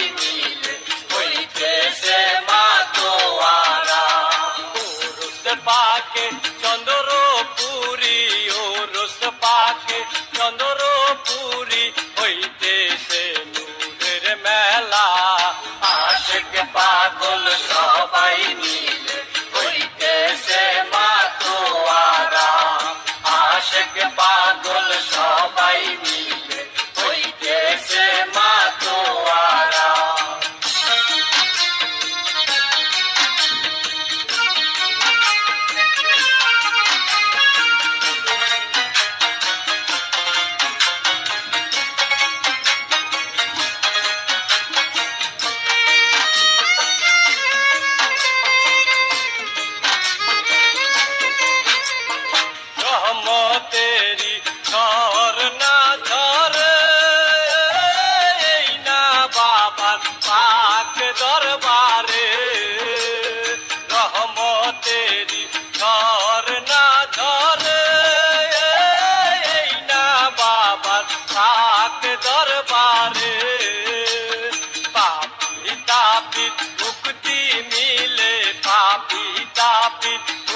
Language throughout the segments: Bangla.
সবাই মিলে হইতেছে মাতোয়ারা ওরস পাকে পাকে চন্দ্রপুরি হইতেছে নূরের মেলা। আশেক পাগল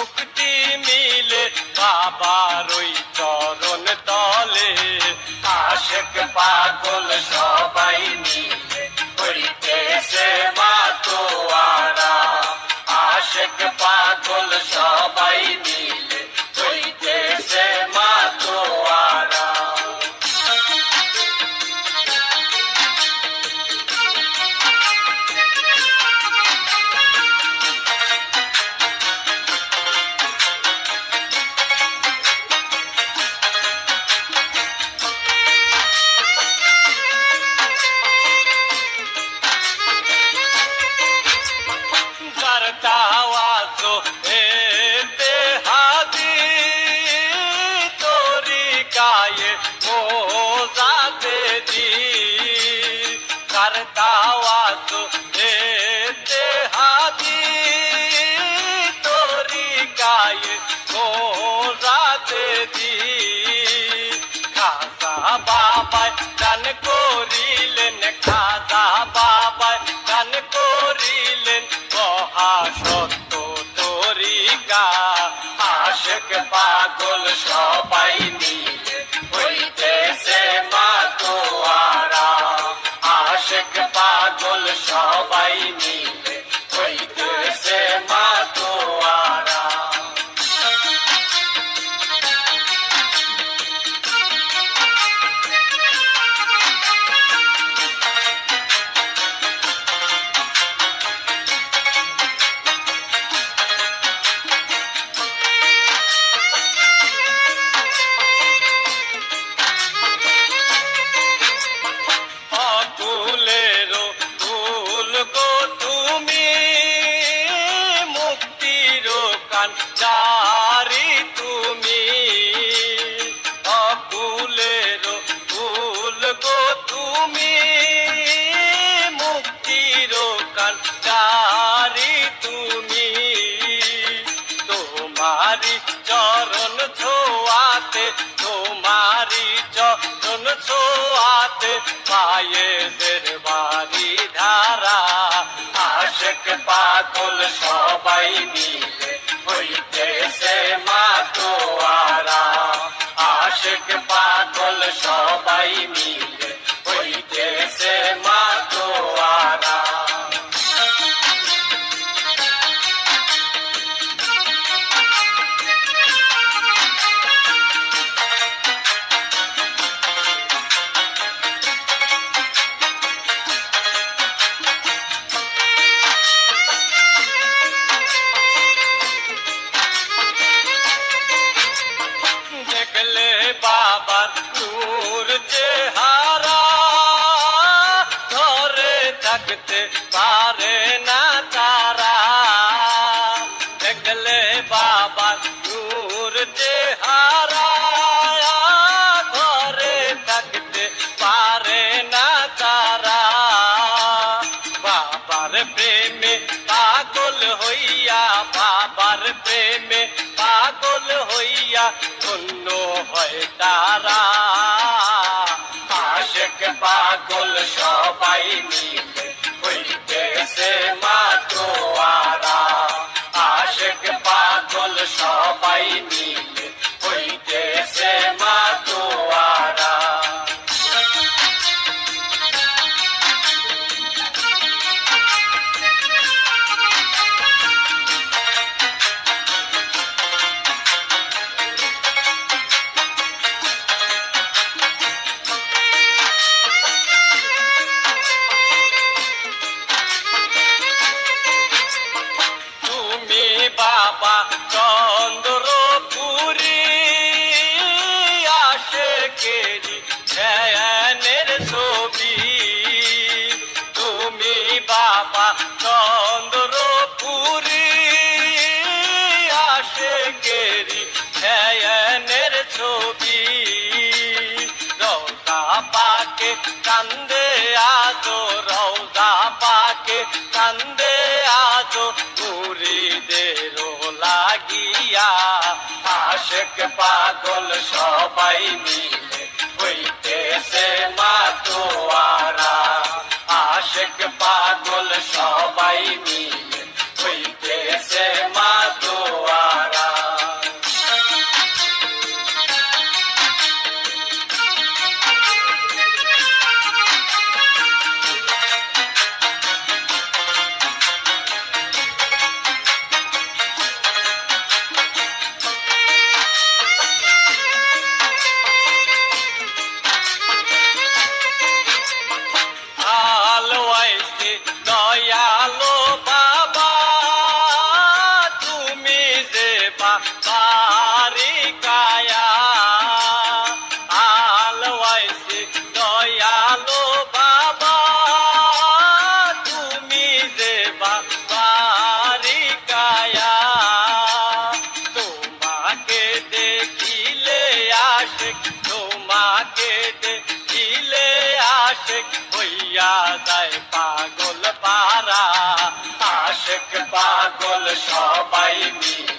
মুক্তি মিলে বাবার ওই কায়ে মোজাতে দি করতাওয়াতো এতে হাদি তোরি কায়ে মোজাতে দি খাজা বাবায় দান করিলেন আশেক পাগল সবাই মিলে। জারি তুমি অকুলেরও তুল গো তুমি মুক্তির কান জারি তুমি। তোমারি চরণ ছোয়াতে তোমারি চরণ ছোয়াতে পায়েদের বাড়ি ধারা। আশেক পাগল সবাই মিলে পেলে বাবার পাগল সবাই মিলে হইতেছে মাতোয়ারা আশেক পাগল সবাই মিলে লাগিয়া আশেক পাগল সবাই মিলে হইতেছে মাতোয়ারা। আশেক পাগল সবাই মিলে আশেক তোমাকে দেখিলে আশেক হইয়া যায় পাগল পারা আশেক পাগল সবাই মিলে